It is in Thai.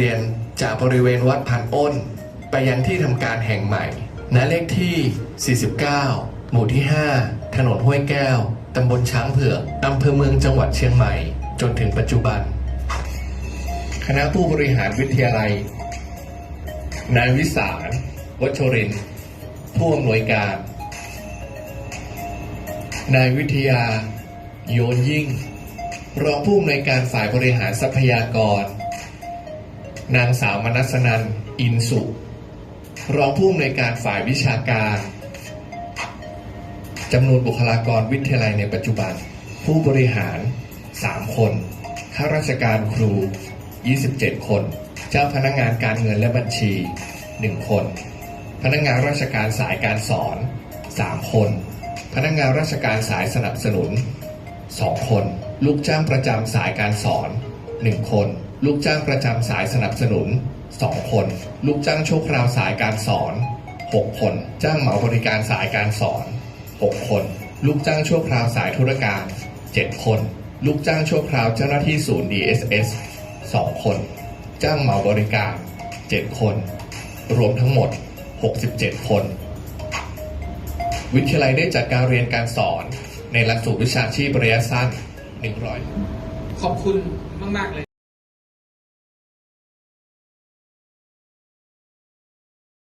เรียนจากบริเวณวัดพันอ้น ไปยังที่ทำการแห่งใหม่ณเลขที่ 49 หมู่ที่ 5 ถนนห้วยแก้ว ตำบลช้างเผือกอำเภอเมืองจังหวัดเชียงใหม่ จนถึงปัจจุบัน คณะผู้บริหารวิทยาลัย นายวิสารวัชรินทร์ผู้อำนวยการ นายวิทยา โยนยิ่ง รองผู้อำนวยการฝ่ายบริหารทรัพยากร นางสาวมนัสนันอินสุรองผู้อำนวยการฝ่ายวิชาการจำนวนบุคลากรวิทยาลัยในปัจจุบัน ผู้บริหาร 3 คนข้าราชการครู 27 คน เจ้าพนักงานการเงินและบัญชี 1 คน พนักงานราชการสายการสอน 3 คน พนักงานราชการสายสนับสนุน 2 คน ลูกจ้างประจำสายการสอน 1 คน ลูกจ้างประจำสายสนับสนุน 2 คน ลูกจ้างชั่วคราวสายการสอน 6 คน จ้างเหมาบริการสายการสอน 6 คน ลูกจ้างชั่วคราวสายธุรการ 7 คน ลูกจ้างชั่วคราวเจ้าหน้าที่ศูนย์ DSS 2 คน จ้างเหมาบริการ 7 คน รวมทั้งหมด 67 คน วิทยาลัยได้จัดการเรียนการสอน ในหลักสูตรวิชาชีพระยะสั้น100ขอบคุณมาก ๆ เลย